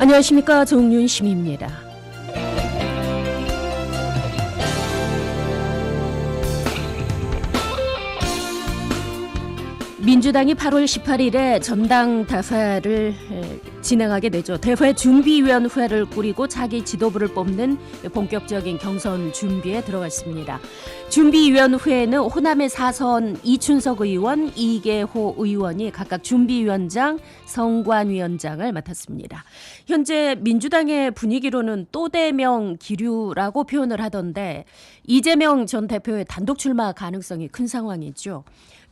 안녕하십니까 정윤심입니다. 민주당이 8월 18일에 전당 대회를 에, 진행하게 되죠. 대회 준비위원회를 꾸리고 차기 지도부를 뽑는 본격적인 경선 준비에 들어갔습니다. 준비위원회에는 호남의 사선 이춘석 의원, 이계호 의원이 각각 준비위원장, 성관위원장을 맡았습니다. 현재 민주당의 분위기로는 또대명 기류라고 표현을 하던데 이재명 전 대표의 단독 출마 가능성이 큰 상황이죠.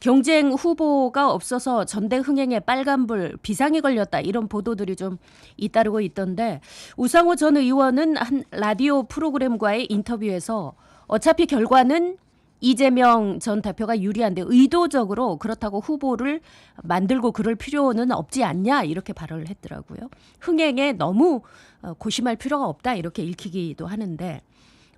경쟁 후보가 없어서 전대 흥행에 빨간불 비상이 걸렸다 이런 보도들이 좀 잇따르고 있던데 우상호 전 의원은 한 라디오 프로그램과의 인터뷰에서 어차피 결과는 이재명 전 대표가 유리한데 의도적으로 그렇다고 후보를 만들고 그럴 필요는 없지 않냐 이렇게 발언을 했더라고요. 흥행에 너무 어, 고심할 필요가 없다 이렇게 읽히기도 하는데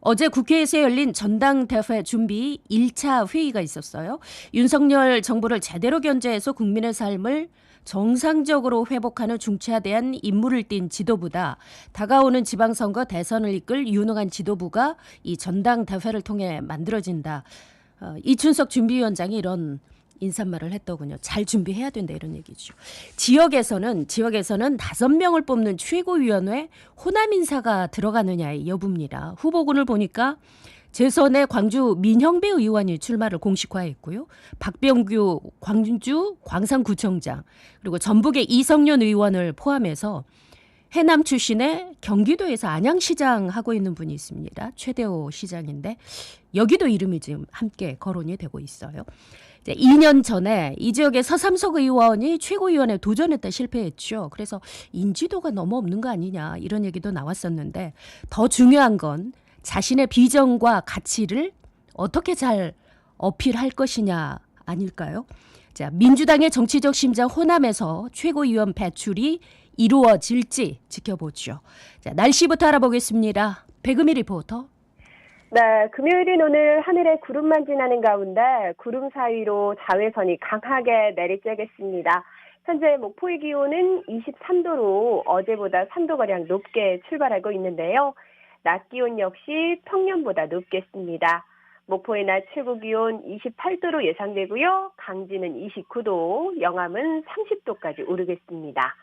어제 국회에서 열린 전당대회 준비 1차 회의가 있었어요. 윤석열 정부를 제대로 견제해서 국민의 삶을 정상적으로 회복하는 중차대한 임무를 띈 지도부다. 다가오는 지방선거 대선을 이끌 유능한 지도부가 이 전당대회를 통해 만들어진다. 어, 이춘석 준비위원장이 이런 인사말을 했더군요. 잘 준비해야 된다 이런 얘기죠. 지역에서는 지역에서는 다섯 명을 뽑는 최고위원회 호남 인사가 들어가느냐의 여부입니다. 후보군을 보니까 재선의 광주 민형배 의원이 출마를 공식화했고요. 박병규 광주 광산구청장 그리고 전북의 이성년 의원을 포함해서 해남 출신의 경기도에서 안양시장 하고 있는 분이 있습니다. 최대호 시장인데 여기도 이름이 지금 함께 거론이 되고 있어요. 이제 2년 전에 이 지역의 서삼석 의원이 최고위원에 도전했다 실패했죠. 그래서 인지도가 너무 없는 거 아니냐 이런 얘기도 나왔었는데 더 중요한 건 자신의 비전과 가치를 어떻게 잘 어필할 것이냐 아닐까요? 자, 민주당의 정치적 심장 호남에서 최고위원 배출이 이루어질지 지켜보죠. 자, 날씨부터 알아보겠습니다. 백음이 리포터. 네, 금요일인 오늘 하늘에 구름만 지나는 가운데 구름 사이로 자외선이 강하게 내리쬐겠습니다. 현재 목포의 기온은 23도로 어제보다 3도가량 높게 출발하고 있는데요. 낮 기온 역시 평년보다 높겠습니다. 목포의 낮 최고 기온 28도로 예상되고요. 강진은 29도, 영암은 30도까지 오르겠습니다.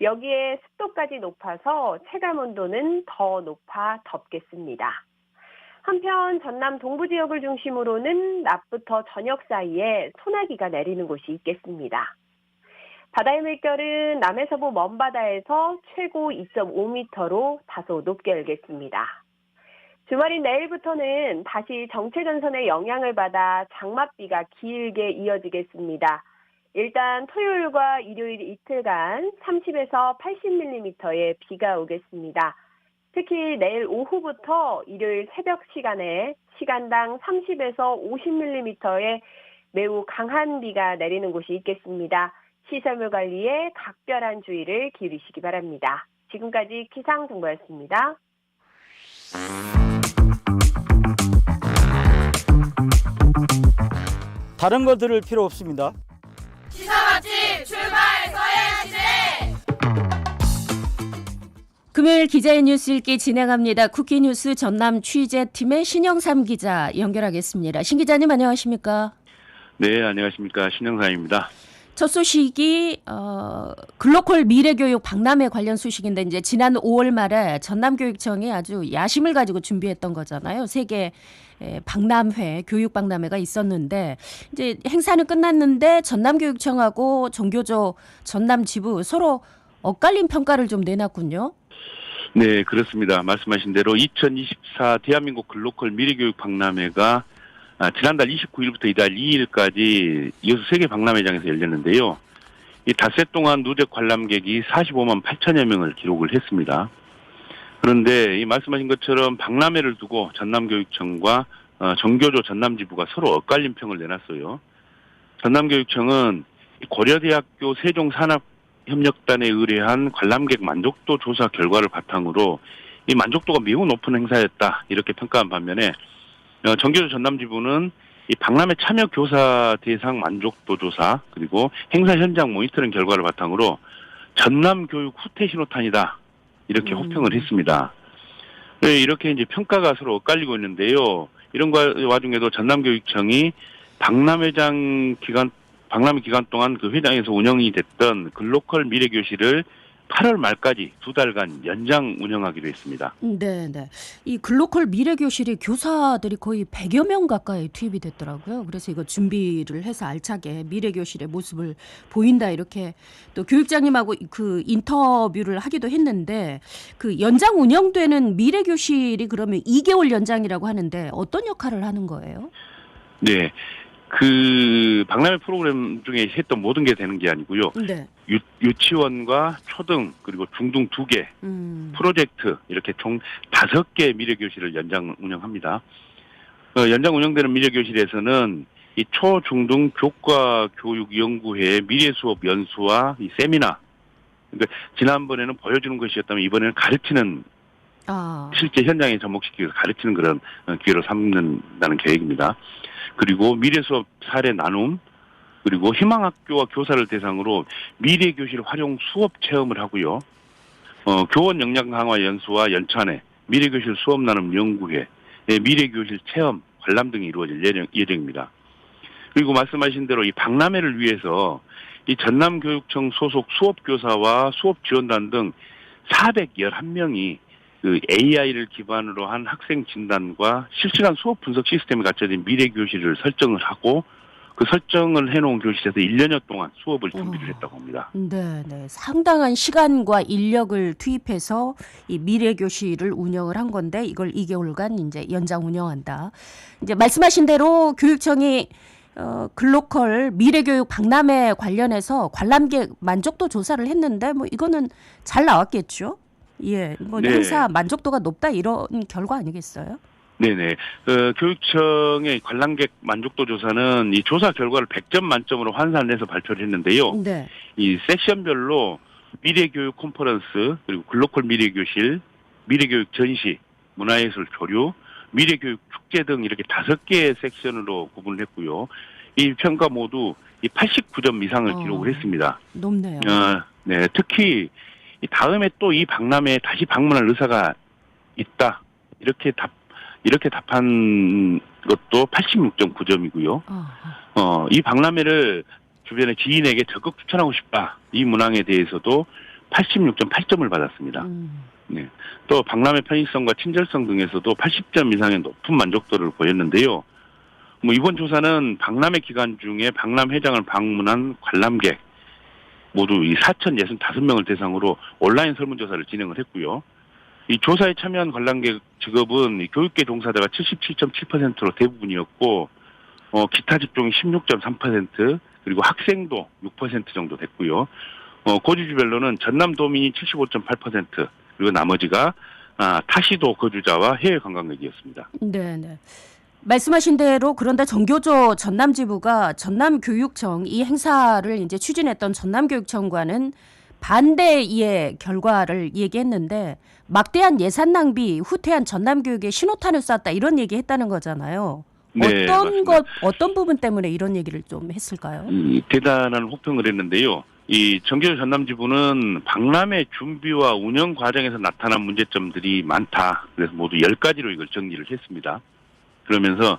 여기에 습도까지 높아서 체감 온도는 더 높아 덥겠습니다. 한편 전남 동부 지역을 중심으로는 낮부터 저녁 사이에 소나기가 내리는 곳이 있겠습니다. 바다의 물결은 남해서부 먼바다에서 최고 2.5m로 다소 높게 일겠습니다. 주말인 내일부터는 다시 정체 전선의 영향을 받아 장맛비가 길게 이어지겠습니다. 일단 토요일과 일요일 이틀간 30에서 80mm의 비가 오겠습니다. 특히 내일 오후부터 일요일 새벽 시간에 시간당 30에서 50mm의 매우 강한 비가 내리는 곳이 있겠습니다. 시설물 관리에 각별한 주의를 기울이시기 바랍니다. 지금까지 기상 정보였습니다. 다른 거 들을 필요 없습니다. 금요일 기자의 뉴스 읽기 진행합니다. 쿠키뉴스 전남 취재팀의 신영삼 기자 연결하겠습니다. 신 기자님 안녕하십니까? 네, 안녕하십니까. 신영사입니다. 첫 소식이 어, 글로컬 미래교육 박람회 관련 소식인데 이제 지난 5월 말에 전남교육청이 아주 야심을 가지고 준비했던 거잖아요. 세계 에, 박람회, 교육 박람회가 있었는데 이제 행사는 끝났는데 전남교육청하고 정교조 전남지부 서로 엇갈린 평가를 좀 내놨군요. 네, 그렇습니다. 말씀하신 대로 2024 대한민국 글로컬 미래교육 박람회가 아, 지난달 29일부터 이달 2일까지 이어서 세계 박람회장에서 열렸는데요. 이 닷새 동안 누적 관람객이 45만 8천여 명을 기록을 했습니다. 그런데 이 말씀하신 것처럼 박람회를 두고 전남교육청과 어, 정교조 전남지부가 서로 엇갈린 평을 내놨어요. 전남교육청은 이 고려대학교 세종산업 협력단에 의뢰한 관람객 만족도 조사 결과를 바탕으로 이 만족도가 매우 높은 행사였다 이렇게 평가한 반면에 어, 정교조 전남지부는 이 박람회 참여 교사 대상 만족도 조사 그리고 행사 현장 모니터링 결과를 바탕으로 전남 교육 후퇴 신호탄이다 이렇게 음. 호평을 했습니다. 네, 이렇게 이제 평가가 서로 엇갈리고 있는데요. 이런 과- 와중에도 전남교육청이 박람회장 기간 박람회 기간 동안 그 회장에서 운영이 됐던 글로컬 미래교실을 8월 말까지 두 달간 연장 운영하기로 했습니다. 네, 네. 이 글로컬 미래 교실이 교사들이 거의 100여 명 가까이 투입이 됐더라고요. 그래서 이거 준비를 해서 알차게 미래 교실의 모습을 보인다 이렇게 또 교육장님하고 그 인터뷰를 하기도 했는데 그 연장 운영되는 미래 교실이 그러면 2개월 연장이라고 하는데 어떤 역할을 하는 거예요? 네. 그 박람회 프로그램 중에 했던 모든 게 되는 게 아니고요. 네. 유, 유치원과 초등 그리고 중등 두 개 음. 프로젝트 이렇게 총 다섯 개 미래 교실을 연장 운영합니다. 어, 연장 운영되는 미래 교실에서는 이 초, 중등 교과 교육 연구회 미래 수업 연수와 이 세미나 그러니까 지난번에는 보여주는 것이었다면 이번에는 가르치는 아. 실제 현장에 접목시키고 가르치는 그런 어, 기회로 삼는다는 계획입니다. 그리고 미래 수업 사례 나눔 그리고 희망학교와 교사를 대상으로 미래 교실 활용 수업 체험을 하고요. 어, 교원 역량 강화 연수와 연찬회, 미래 교실 수업 나눔 연구회, 예, 미래 교실 체험 관람 등이 이루어질 예정, 예정입니다. 그리고 말씀하신 대로 이 박람회를 위해서 이 전남교육청 소속 수업 교사와 수업 지원단 등 411명이 그 AI를 기반으로 한 학생 진단과 실시간 수업 분석 시스템이 갖춰진 미래 교실을 설정을 하고 그 설정을 해놓은 교실에서 1년여 동안 수업을 준비를 어. 했다고 합니다. 네, 네. 상당한 시간과 인력을 투입해서 이 미래 교실을 운영을 한 건데 이걸 2개월간 이제 연장 운영한다. 이제 말씀하신 대로 교육청이 어, 글로컬 미래교육 박람회 관련해서 관람객 만족도 조사를 했는데 뭐 이거는 잘 나왔겠죠? 예, 뭐 네. 행사 만족도가 높다 이런 결과 아니겠어요? 네네. 어, 교육청의 관람객 만족도 조사는 이 조사 결과를 100점 만점으로 환산해서 발표를 했는데요. 네. 이 섹션별로 미래교육 컨퍼런스 그리고 글로컬 미래교실, 미래교육 전시, 문화예술 교류, 미래교육 축제 등 이렇게 다섯 개의 섹션으로 구분을 했고요. 이 평가 모두 이 89점 이상을 어. 기록을 했습니다. 높네요. 어, 네, 특히 이 다음에 또 이 박람회에 다시 방문할 의사가 있다. 이렇게 답 이렇게 답한 것도 86.9점이고요. 아, 어, 이 박람회를 주변의 지인에게 적극 추천하고 싶다. 이 문항에 대해서도 86.8점을 받았습니다. 음. 네. 또 박람회 편의성과 친절성 등에서도 80점 이상의 높은 만족도를 보였는데요. 뭐 이번 조사는 박람회 기간 중에 박람 회장을 방문한 관람객 모두 이 4,065명을 대상으로 온라인 설문조사를 진행을 했고요. 이 조사에 참여한 관람객 직업은 이 교육계 종사자가 77.7%로 대부분이었고, 어, 기타 직종이 16.3%, 그리고 학생도 6% 정도 됐고요. 어, 거주지별로는 전남 도민이 75.8%, 그리고 나머지가 아, 타시도 거주자와 해외 관광객이었습니다. 네, 네. 말씀하신 대로 그런데 정교조 전남지부가 전남교육청 이 행사를 이제 추진했던 전남교육청과는 반대의 결과를 얘기했는데 막대한 예산 낭비, 후퇴한 전남교육에 신호탄을 쐈다 이런 얘기했다는 거잖아요. 네, 어떤 맞습니다. 것 어떤 부분 때문에 이런 얘기를 좀 했을까요? 이 대단한 호평을 했는데요. 이 정교조 전남지부는 박람회 준비와 운영 과정에서 나타난 문제점들이 많다. 그래서 모두 10가지로 이걸 정리를 했습니다. 그러면서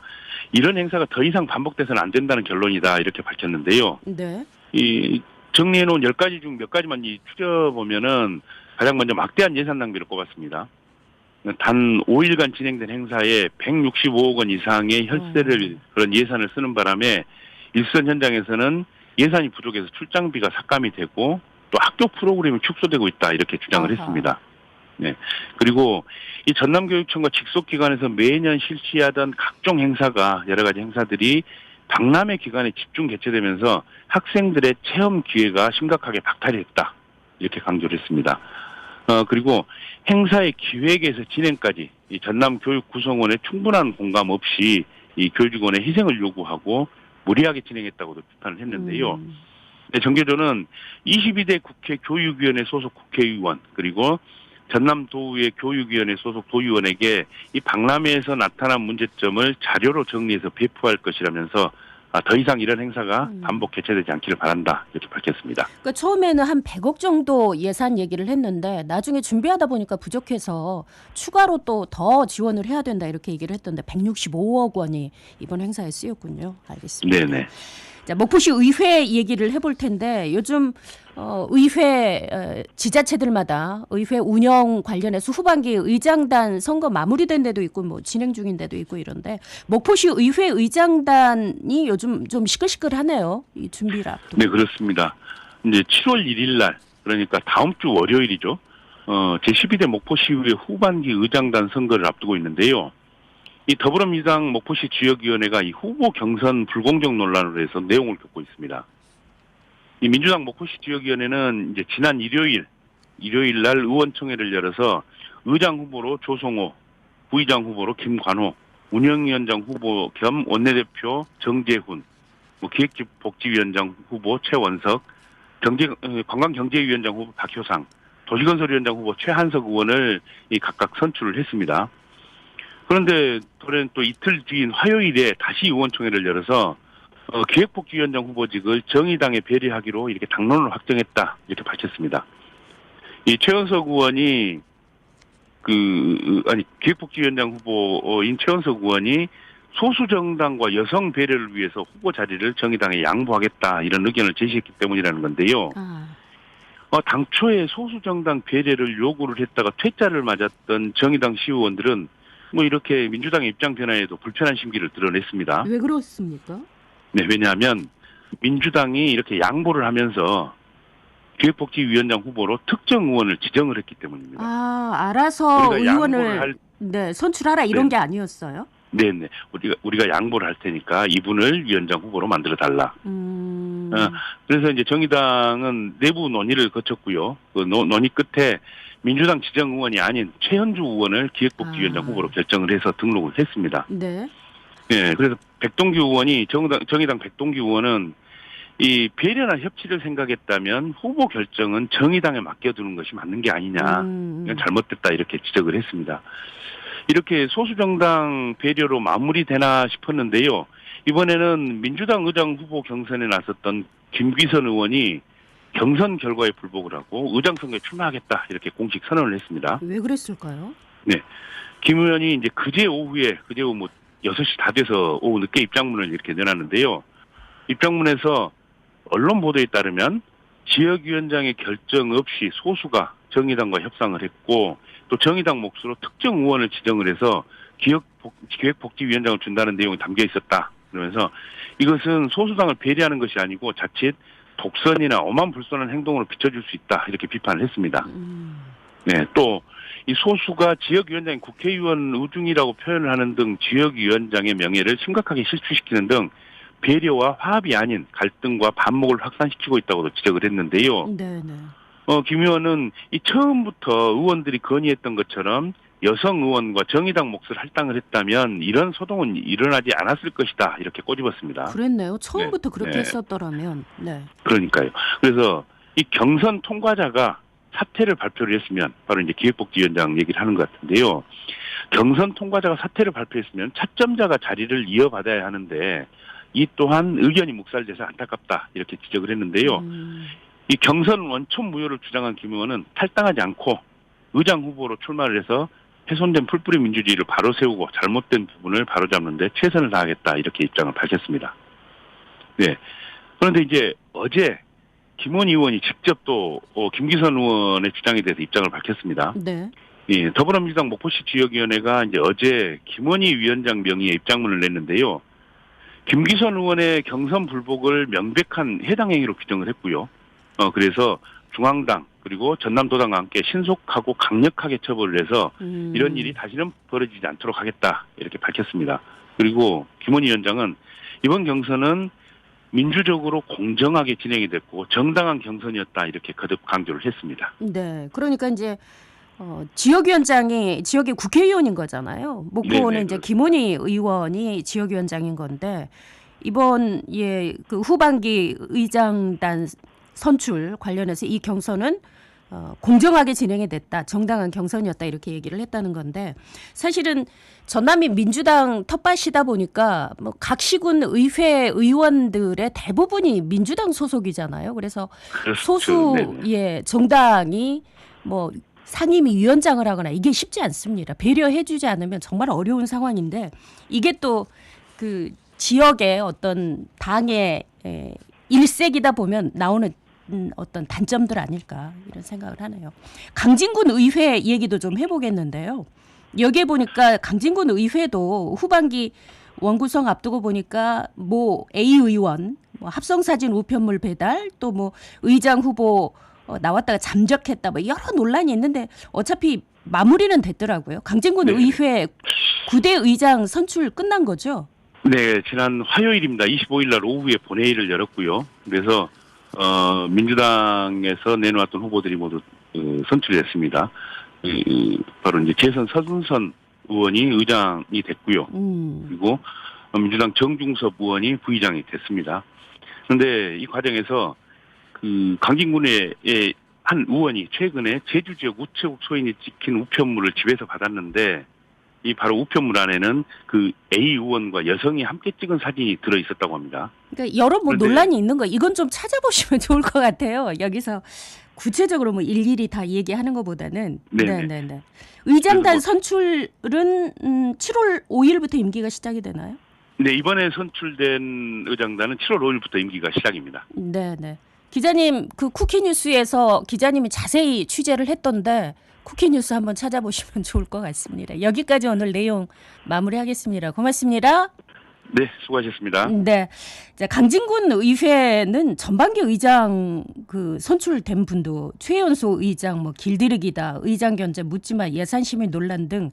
이런 행사가 더 이상 반복돼서는 안 된다는 결론이다. 이렇게 밝혔는데요. 네. 이 정리해 놓은 10가지 중 몇 가지만 이 추려 보면은 가장 먼저 막대한 예산 낭비를 꼽았습니다. 단 5일간 진행된 행사에 165억 원 이상의 혈세를 그런 예산을 쓰는 바람에 일선 현장에서는 예산이 부족해서 출장비가 삭감이 되고 또 학교 프로그램이 축소되고 있다 이렇게 주장을 아하. 했습니다. 네. 그리고 이 전남교육청과 직속기관에서 매년 실시하던 각종 행사가 여러 가지 행사들이 박람회 기간에 집중 개최되면서 학생들의 체험 기회가 심각하게 박탈이 됐다. 이렇게 강조를 했습니다. 어, 그리고 행사의 기획에서 진행까지 이 전남 교육 구성원의 충분한 공감 없이 이 교직원의 희생을 요구하고 무리하게 진행했다고도 비판을 했는데요. 음. 네, 정교조는 22대 국회 교육위원회 소속 국회의원 그리고 전남도의회 교육위원회 소속 도의원에게 이 박람회에서 나타난 문제점을 자료로 정리해서 배포할 것이라면서 아, 더 이상 이런 행사가 음. 반복 개최되지 않기를 바란다 이렇게 밝혔습니다. 그러니까 처음에는 한 100억 정도 예산 얘기를 했는데 나중에 준비하다 보니까 부족해서 추가로 또 더 지원을 해야 된다 이렇게 얘기를 했던데 165억 원이 이번 행사에 쓰였군요. 알겠습니다. 네네. 자, 목포시 의회 얘기를 해볼 텐데 요즘 어, 의회 어, 지자체들마다 의회 운영 관련해서 후반기 의장단 선거 마무리된 데도 있고 뭐 진행 중인 데도 있고 이런데 목포시 의회 의장단이 요즘 좀 시끌시끌하네요. 이 준비를 앞두고. 네 그렇습니다. 이제 7월 1일 날 그러니까 다음 주 월요일이죠. 어, 제12대 목포시의회 후반기 의장단 선거를 앞두고 있는데요. 이 더불어민주당 목포시 지역위원회가 이 후보 경선 불공정 논란으로 해서 내용을 겪고 있습니다. 이 민주당 목포시 지역위원회는 이제 지난 일요일, 일요일 날 의원총회를 열어서 의장 후보로 조성호, 부의장 후보로 김관호, 운영위원장 후보 겸 원내대표 정재훈, 뭐 기획복지위원장 후보 최원석, 경제 어, 관광경제위원장 후보 박효상, 도시건설위원장 후보 최한석 의원을 이 각각 선출을 했습니다. 그런데 올해는 또 이틀 뒤인 화요일에 다시 의원총회를 열어서 어, 기획복지위원장 후보직을 정의당에 배리하기로 이렇게 당론을 확정했다 이렇게 밝혔습니다. 이 최원석 의원이 그 아니 기획복지위원장 후보인 최원석 의원이 소수 정당과 여성 배려를 위해서 후보 자리를 정의당에 양보하겠다 이런 의견을 제시했기 때문이라는 건데요. 아, 어, 당초에 소수 정당 배려를 요구를 했다가 퇴짜를 맞았던 정의당 시의원들은 뭐 이렇게 민주당의 입장 변화에도 불편한 심기를 드러냈습니다. 왜 그렇습니까? 네, 왜냐하면 민주당이 이렇게 양보를 하면서 기획복지위원장 후보로 특정 의원을 지정을 했기 때문입니다. 아, 알아서 의원을 할 네, 선출하라 이런 네. 게 아니었어요? 네 네 우리가 우리가 양보를 할 테니까 이분을 위원장 후보로 만들어 달라. 음. 어, 그래서 이제 정의당은 내부 논의를 거쳤고요. 그 노- 논의 끝에 민주당 지정 의원이 아닌 최현주 의원을 기획복지위원장 아. 후보로 결정을 해서 등록을 했습니다. 네. 예, 그래서 백동규 의원이 정의당, 정의당 백동규 의원은 이 배려나 협치를 생각했다면 후보 결정은 정의당에 맡겨두는 것이 맞는 게 아니냐. 음, 이건 잘못됐다 이렇게 지적을 했습니다. 이렇게 소수정당 배려로 마무리되나 싶었는데요. 이번에는 민주당 의장 후보 경선에 나섰던 김귀선 의원이 경선 결과에 불복을 하고 의장 선거에 출마하겠다 이렇게 공식 선언을 했습니다. 왜 그랬을까요? 김 의원이 이제 그제 오후에 그제 오후 뭐 6시 다 돼서 오후 늦게 입장문을 이렇게 내놨는데요. 입장문에서 언론 보도에 따르면 지역위원장의 결정 없이 소수가 정의당과 협상을 했고 또 정의당 몫으로 특정 의원을 지정을 해서 기획복, 기획복지위원장을 준다는 내용이 담겨 있었다. 그러면서 이것은 소수당을 배려하는 것이 아니고 자칫 독선이나 오만불선한 행동으로 비춰질 수 있다. 이렇게 비판을 했습니다. 음. 네, 또 이 소수가 지역위원장인 국회의원 의중이라고 표현을 하는 등 지역위원장의 명예를 심각하게 실추시키는 등 배려와 화합이 아닌 갈등과 반목을 확산시키고 있다고도 지적을 했는데요. 네, 네. 어, 김 의원은 이 처음부터 의원들이 건의했던 것처럼 여성 의원과 정의당 몫을 할당을 했다면 이런 소동은 일어나지 않았을 것이다 이렇게 꼬집었습니다. 그랬네요. 처음부터 그렇게 네. 했었더라면. 네. 그러니까요. 그래서 이 경선 통과자가 사퇴를 발표를 했으면 바로 이제 기획복지위원장 얘기를 하는 것 같은데요. 경선 통과자가 사퇴를 발표했으면 차점자가 자리를 이어받아야 하는데 이 또한 의견이 묵살돼서 안타깝다 이렇게 지적을 했는데요. 음. 이 경선 원천 무효를 주장한 김 의원은 탈당하지 않고 의장 후보로 출마를 해서 훼손된 풀뿌리 민주주의를 바로 세우고 잘못된 부분을 바로잡는데 최선을 다하겠다 이렇게 입장을 밝혔습니다. 네. 그런데 이제 어제 김원 의원이 직접 또 어, 김기선 의원의 주장에 대해서 입장을 밝혔습니다. 네. 예, 더불어민주당 목포시 지역위원회가 이제 어제 김원희 위원장 명의의 입장문을 냈는데요. 김기선 의원의 경선 불복을 명백한 해당 행위로 규정을 했고요. 어, 그래서 중앙당 그리고 전남도당과 함께 신속하고 강력하게 처벌을 해서 음. 이런 일이 다시는 벌어지지 않도록 하겠다 이렇게 밝혔습니다. 그리고 김원희 위원장은 이번 경선은 민주적으로 공정하게 진행이 됐고 정당한 경선이었다 이렇게 거듭 강조를 했습니다. 네. 그러니까 이제 어, 지역위원장이 지역의 국회의원인 거잖아요. 목포는 네네, 이제 그렇습니다. 김원희 의원이 지역위원장인 건데 이번 예그 후반기 의장단 선출 관련해서 이 경선은 어, 공정하게 진행이 됐다, 정당한 경선이었다 이렇게 얘기를 했다는 건데 사실은 전남이 민주당 텃밭이다 보니까 뭐 각 시군 의회 의원들의 대부분이 민주당 소속이잖아요. 그래서 그렇죠. 소수 네네. 예 정당이 뭐 상임위 위원장을 하거나 이게 쉽지 않습니다. 배려해주지 않으면 정말 어려운 상황인데 이게 또 그 지역의 어떤 당의 에, 일색이다 보면 나오는 음, 어떤 단점들 아닐까 이런 생각을 하네요. 강진군 의회 얘기도 좀 해보겠는데요. 여기에 보니까 강진군 의회도 후반기 원구성 앞두고 보니까 뭐 A 의원, 뭐 합성사진 우편물 배달, 또 뭐 의장 후보 어, 나왔다가 잠적했다, 뭐 여러 논란이 있는데 어차피 마무리는 됐더라고요. 강진군 네. 의회 구대 의장 선출 끝난 거죠? 네, 지난 화요일입니다. 25일 날 오후에 본회의를 열었고요. 그래서 어, 민주당에서 내놓았던 후보들이 모두 어, 선출됐습니다. 이, 바로 이제 재선 서준선 의원이 의장이 됐고요. 음, 그리고 민주당 정중섭 의원이 부의장이 됐습니다. 그런데 이 과정에서 그 강진군의 한 의원이 최근에 제주 지역 우체국 소인이 찍힌 우편물을 집에서 받았는데 이 바로 우편물 안에는 그 A 의원과 여성이 함께 찍은 사진이 들어 있었다고 합니다. 그러니까 여러 뭐 논란이 있는 거 이건 좀 찾아보시면 좋을 것 같아요. 여기서 구체적으로 뭐 일일이 다 얘기하는 것보다는 네네. 네네네. 의장단 그리고- 선출은 음, 7월 5일부터 임기가 시작이 되나요? 네, 이번에 선출된 의장단은 7월 5일부터 임기가 시작입니다. 네네. 기자님 그 쿠키뉴스에서 기자님이 자세히 취재를 했던데 쿠키뉴스 한번 찾아보시면 좋을 것 같습니다. 여기까지 오늘 내용 마무리하겠습니다. 고맙습니다. 네, 수고하셨습니다. 네. 자, 강진군 의회는 전반기 의장 그 선출된 분도 최연소 의장 뭐 길들이기다 의장 견제 묻지마 예산 심의 논란 등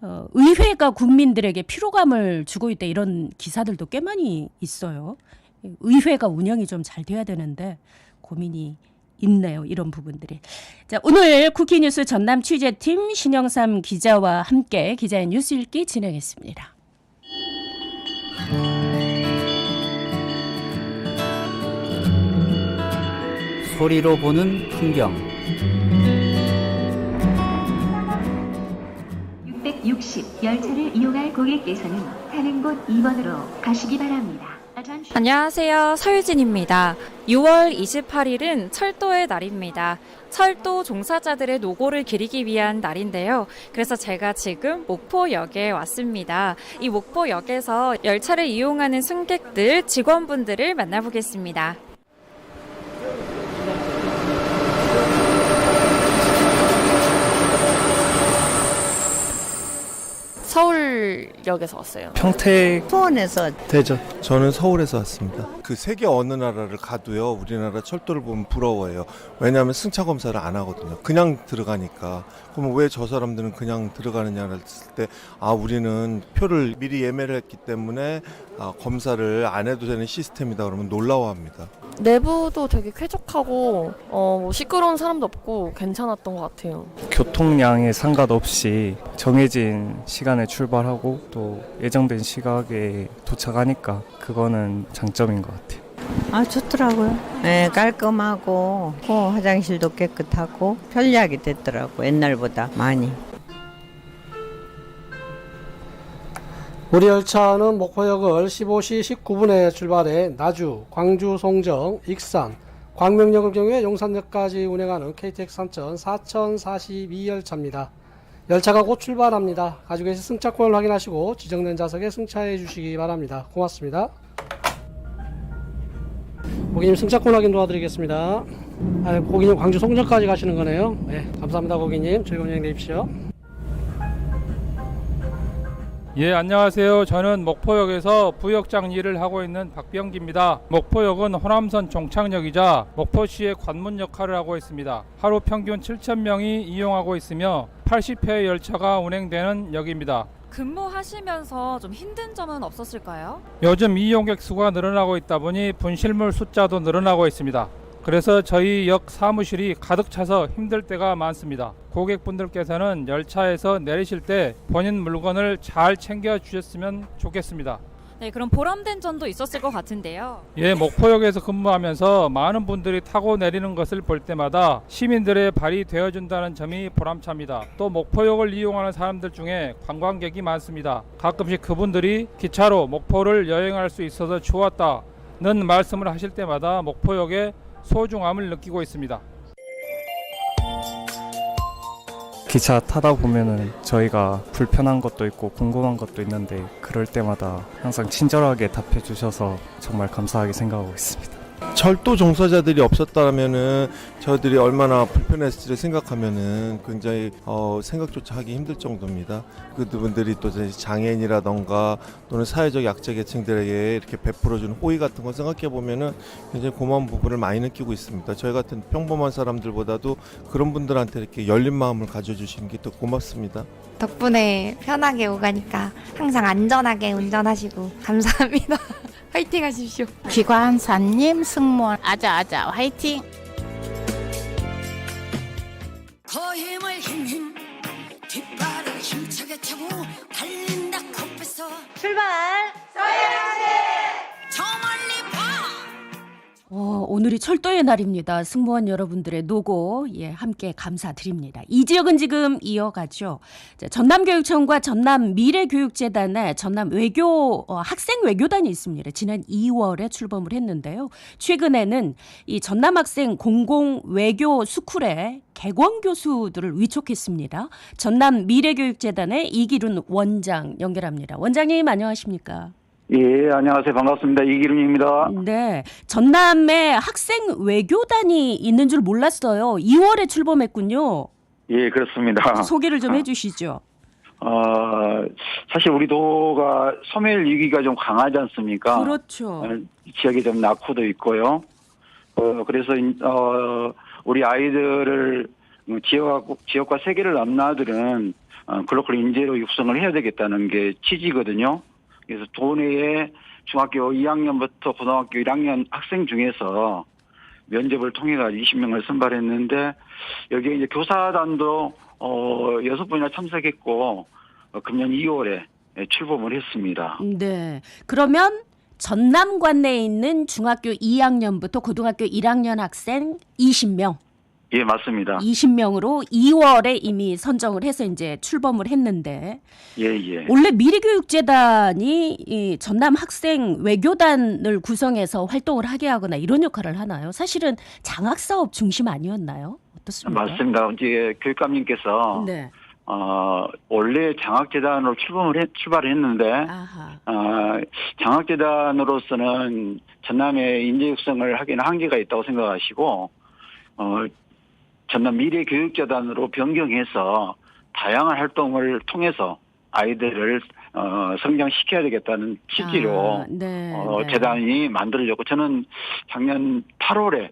어, 의회가 국민들에게 피로감을 주고 있다 이런 기사들도 꽤 많이 있어요. 의회가 운영이 좀 잘 돼야 되는데 고민이 있네요. 이런 부분들이. 자, 오늘 쿠키뉴스 전남 취재팀 신영삼 기자와 함께 기자의 뉴스 읽기 진행했습니다. 소리로 보는 풍경. 660 열차를 이용할 고객께서는 타는 곳 2번으로 가시기 바랍니다. 안녕하세요. 서유진입니다. 6월 28일은 철도의 날입니다. 철도 종사자들의 노고를 기리기 위한 날인데요. 그래서 제가 지금 목포역에 왔습니다. 이 목포역에서 열차를 이용하는 승객들, 직원분들을 만나보겠습니다. 서울역에서 왔어요. 평택 수원에서 대전 저는 서울에서 왔습니다. 그 세계 어느 나라를 가도요, 우리나라 철도를 보면 부러워해요. 왜냐하면 승차 검사를 안 하거든요. 그냥 들어가니까. 그러면 왜 저 사람들은 그냥 들어가느냐를 했을 때, 아, 우리는 표를 미리 예매를 했기 때문에 아, 검사를 안 해도 되는 시스템이다 그러면 놀라워합니다. 내부도 되게 쾌적하고 어, 뭐 시끄러운 사람도 없고 괜찮았던 것 같아요. 교통량에 상관없이 정해진 시간에 출발하고 또 예정된 시각에 도착하니까 그거는 장점인 것 같아요. 아 좋더라고요. 네, 깔끔하고 그 화장실도 깨끗하고 편리하게 됐더라고 옛날보다 많이. 우리 열차는 목포역을 15시 19분에 출발해 나주, 광주, 송정, 익산, 광명역을 경유해 용산역까지 운행하는 KTX 산천 4042열차입니다. 열차가 곧 출발합니다. 가지고 계신 승차권을 확인하시고 지정된 좌석에 승차해 주시기 바랍니다. 고맙습니다. 고객님 승차권 확인 도와드리겠습니다. 아, 고객님 광주 송정까지 가시는 거네요. 네, 감사합니다 고객님. 즐거운 여행 되십시오. 예, 안녕하세요. 저는 목포역에서 부역장 일을 하고 있는 박병기입니다. 목포역은 호남선 종착역이자 목포시의 관문 역할을 하고 있습니다. 하루 평균 7,000명이 이용하고 있으며 80회 열차가 운행되는 역입니다. 근무하시면서 좀 힘든 점은 없었을까요? 요즘 이용객 수가 늘어나고 있다 보니 분실물 숫자도 늘어나고 있습니다. 그래서 저희 역 사무실이 가득 차서 힘들 때가 많습니다. 고객분들께서는 열차에서 내리실 때 본인 물건을 잘 챙겨 주셨으면 좋겠습니다. 네, 그럼 보람된 점도 있었을 것 같은데요. 예, 목포역에서 근무하면서 많은 분들이 타고 내리는 것을 볼 때마다 시민들의 발이 되어준다는 점이 보람찹니다. 또 목포역을 이용하는 사람들 중에 관광객이 많습니다. 가끔씩 그분들이 기차로 목포를 여행할 수 있어서 좋았다는 말씀을 하실 때마다 목포역의 소중함을 느끼고 있습니다. 기차 타다 보면은 저희가 불편한 것도 있고 궁금한 것도 있는데 그럴 때마다 항상 친절하게 답해 주셔서 정말 감사하게 생각하고 있습니다. 철도 종사자들이 없었다면은 저희들이 얼마나 불편했을지를 생각하면은 굉장히 어, 생각조차 하기 힘들 정도입니다. 그분들이 또 장애인이라던가 또는 사회적 약자 계층들에게 이렇게 베풀어주는 호의 같은 거 생각해 보면은 굉장히 고마운 부분을 많이 느끼고 있습니다. 저희 같은 평범한 사람들보다도 그런 분들한테 이렇게 열린 마음을 가져주시는 게더 고맙습니다. 덕분에 편하게 오가니까 항상 안전하게 운전하시고 감사합니다. 화이팅 하십시오. 기관사님 승 무원 아자 아자. 화이팅. 더 힘을 힘힘 뒷발을 힘차게 차고 달린다 코앞에서. 출발! 저 멀리 봐 어, 오늘이 철도의 날입니다. 승무원 여러분들의 노고 예, 함께 감사드립니다. 이 지역은 지금 이어가죠. 자, 전남교육청과 전남 미래교육재단의 전남 외교 어, 학생 외교단이 있습니다. 지난 2월에 출범을 했는데요. 최근에는 이 전남 학생 공공 외교 스쿨의 개관 교수들을 위촉했습니다. 전남 미래교육재단의 이기룬 원장 연결합니다. 원장님 안녕하십니까? 예, 안녕하세요. 반갑습니다. 이기름입니다. 네. 전남에 학생 외교단이 있는 줄 몰랐어요. 2월에 출범했군요. 예, 그렇습니다. 소개를 좀 해주시죠. 어, 사실 우리 도가 소멸 위기가 좀 강하지 않습니까? 그렇죠. 어, 지역에 좀 낙후도 있고요. 어, 그래서, 어, 우리 아이들을 지역, 지역과 세계를 넘나들은 어, 글로컬 인재로 육성을 해야 되겠다는 게 취지거든요. 그래서 도내에 중학교 2학년부터 고등학교 1학년 학생 중에서 면접을 통해 가지고 20명을 선발했는데 여기에 이제 교사단도 어 여섯 분이나 참석했고 어, 금년 2월에 출범을 했습니다. 네. 그러면 전남 관내에 있는 중학교 2학년부터 고등학교 1학년 학생 20명, 예, 맞습니다. 20명으로 2월에 이미 선정을 해서 이제 출범을 했는데 예, 예. 원래 미래교육재단이 이 전남 학생 외교단을 구성해서 활동을 하게 하거나 이런 역할을 하나요? 사실은 장학 사업 중심 아니었나요? 어떻습니까? 맞습니다. 이제 교육감님께서 네. 어, 원래 장학재단으로 출범을 했, 출발을 했는데, 아하. 어, 장학재단으로서는 전남의 인재 육성을 하기는 한계가 있다고 생각하시고, 어, 전남 미래교육재단으로 변경해서 다양한 활동을 통해서 아이들을 어, 성장시켜야 되겠다는 취지로 아, 네, 어, 네. 재단이 만들어졌고 저는 작년 8월에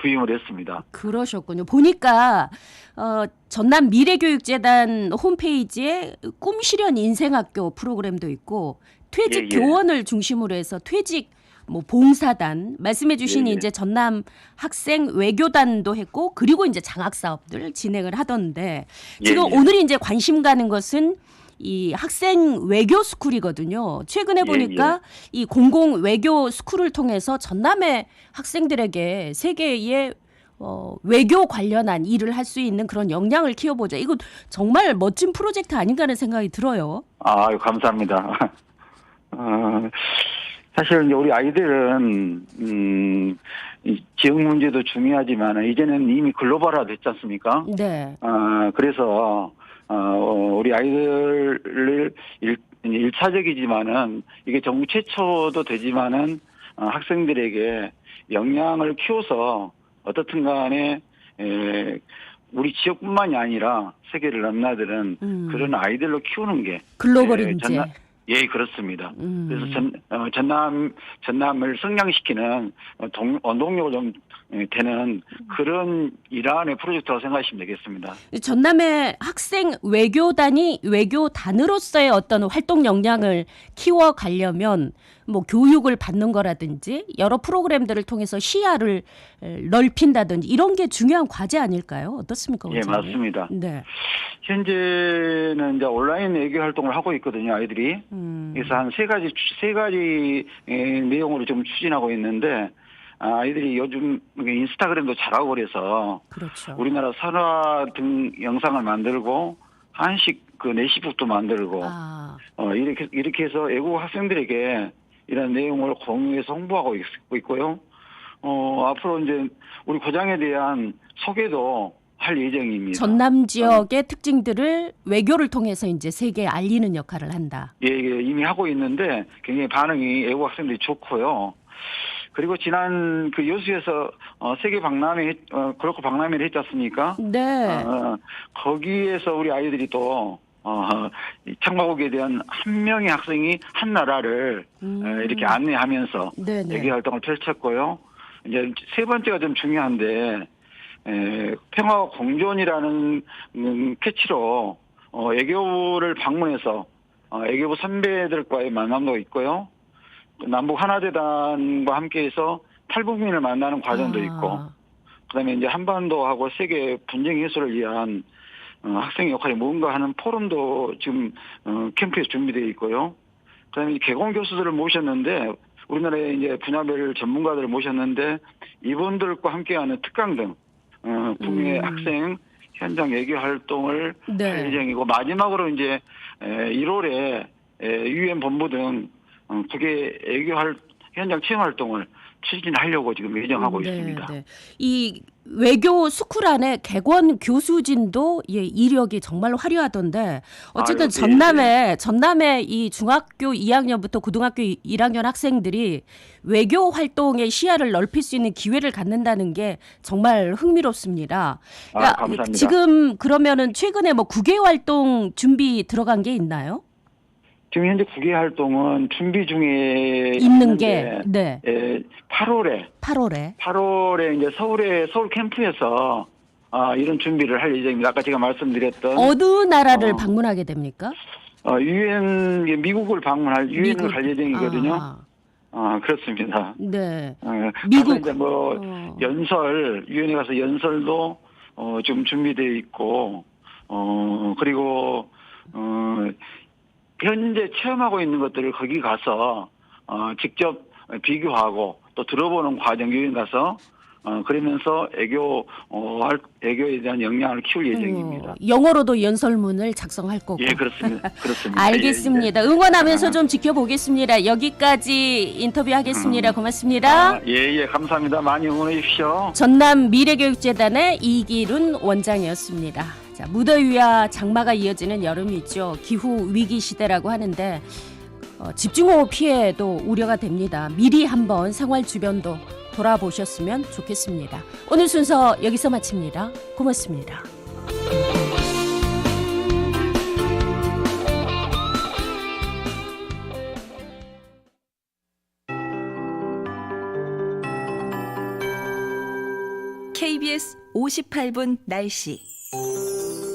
부임을 했습니다. 그러셨군요. 보니까 어, 전남 미래교육재단 홈페이지에 꿈 실현 인생학교 프로그램도 있고 퇴직 예, 예. 교원을 중심으로 해서 퇴직 뭐 봉사단 말씀해 주신 예, 예. 이제 전남 학생 외교단도 했고 그리고 이제 장학 사업들 진행을 하던데 예, 지금 예. 오늘 이제 관심 가는 것은 이 학생 외교 스쿨이거든요. 최근에 예, 보니까 이 공공 외교 스쿨을 통해서 전남의 학생들에게 세계의 어, 외교 관련한 일을 할 수 있는 그런 역량을 키워보자. 이거 정말 멋진 프로젝트 아닌가 하는 생각이 들어요. 아, 감사합니다. 어, 사실 우리 아이들은 음, 이 지역 문제도 중요하지만 이제는 이미 글로벌화 됐지 않습니까? 네. 어, 그래서 어, 우리 아이들을 일, 일차적이지만은 이게 정부 최초도 되지만은 어, 학생들에게 역량을 키워서 어떻든 간에 에, 우리 지역뿐만이 아니라 세계를 넘나드는 음. 그런 아이들로 키우는 게 글로벌 예, 인재. 전남- 예, 그렇습니다. 음. 그래서 전, 어, 전남, 전남을 성장시키는 어, 동, 원동력을 좀 예, 되는 그런 일환의 프로젝트라고 생각하시면 되겠습니다. 전남의 학생 외교단이 외교단으로서의 어떤 활동 역량을 키워가려면 뭐 교육을 받는 거라든지 여러 프로그램들을 통해서 시야를 에, 넓힌다든지 이런 게 중요한 과제 아닐까요? 어떻습니까? 예, 원장님? 맞습니다. 네. 현재는 이제 온라인 외교 활동을 하고 있거든요, 아이들이. 음. 그래서 한 세 가지 추- 세 가지 에, 내용으로 좀 추진하고 있는데 아, 아이들이 요즘 인스타그램도 잘하고 그래서 그렇죠. 우리나라 선화 등 영상을 만들고 한식 그 내시북도 만들고 아, 어, 이렇게 이렇게 해서 외국 학생들에게 이런 내용을 공유해서 홍보하고 있, 있고요. 어, 앞으로 이제 우리 고장에 대한 소개도 할 예정입니다. 전남 지역의 특징들을 외교를 통해서 이제 세계에 알리는 역할을 한다. 예, 예, 이미 하고 있는데 굉장히 반응이 외국 학생들이 좋고요. 그리고 지난 그 여수에서 어, 세계 박람회 했- 어, 그렇고 박람회를 했지 않습니까? 네. 어, 거기에서 우리 아이들이 또 어, 이 청마국에 대한 한 명의 학생이 한 나라를 어, 이렇게 안내하면서 음. 네네. 외교 활동을 펼쳤고요. 이제 세 번째가 좀 중요한데 에, 평화와 공존이라는 음, 캐치로 어, 외교부를 방문해서 어, 외교부 선배들과의 만남도 있고요. 또 남북 하나재단과 함께해서 탈북민을 만나는 과정도 아. 있고, 그다음에 이제 한반도하고 세계 분쟁 해소를 위한 어, 학생 역할이 뭔가 하는 포럼도 지금 어, 캠프에 준비되어 있고요. 그다음에 개공 교수들을 모셨는데 우리나라의 이제 분야별 전문가들을 모셨는데 이분들과 함께하는 특강 등 어, 국내 음. 학생 현장 외교 활동을 네. 할 예정이고 마지막으로 이제 1월에 유엔 본부 등 어, 국외 외교 활 현장 체험 활동을 추진하려고 지금 예정하고 네, 있습니다. 네. 이 외교 스쿨 안에 객원 교수진도 예, 이력이 정말 화려하던데 어쨌든 아유, 예, 전남에 전남에 이 중학교 2학년부터 고등학교 1학년 학생들이 외교 활동의 시야를 넓힐 수 있는 기회를 갖는다는 게 정말 흥미롭습니다. 아, 감사합니다. 지금 그러면은 최근에 뭐 국외 활동 준비 들어간 게 있나요? 지금 현재 국외 활동은 준비 중에 있는 게 네. 예, 8월에 8월에 8월에 이제 서울에 서울 캠프에서 아, 이런 준비를 할 예정입니다. 아까 제가 말씀드렸던 어느 나라를 어. 방문하게 됩니까? 어, 유엔 미국을 방문할 유엔을 미국. 갈 예정이거든요. 아, 아, 그렇습니다. 네. 어, 미국. 이제 뭐 어. 연설 유엔에 가서 연설도 어, 좀 준비되어 있고 어 그리고 어 현재 체험하고 있는 것들을 거기 가서 어 직접 비교하고 또 들어보는 과정 유엔 가서 어 그러면서 애교 어 할- 애교에 대한 역량을 키울 예정입니다. 어, 영어로도 연설문을 작성할 거고. 예, 그렇습니다. 그렇습니다. 알겠습니다. 예, 예. 응원하면서 아. 좀 지켜보겠습니다. 여기까지 인터뷰하겠습니다. 고맙습니다. 아, 예, 예, 감사합니다. 많이 응원해 주십시오. 전남 미래교육재단의 이기룬 원장이었습니다. 자, 무더위와 장마가 이어지는 여름이죠. 기후 위기 시대라고 하는데 어, 집중호우 피해도 우려가 됩니다. 미리 한번 생활 주변도 돌아보셨으면 좋겠습니다. 오늘 순서 여기서 마칩니다. 고맙습니다. KBS 58분 날씨. Música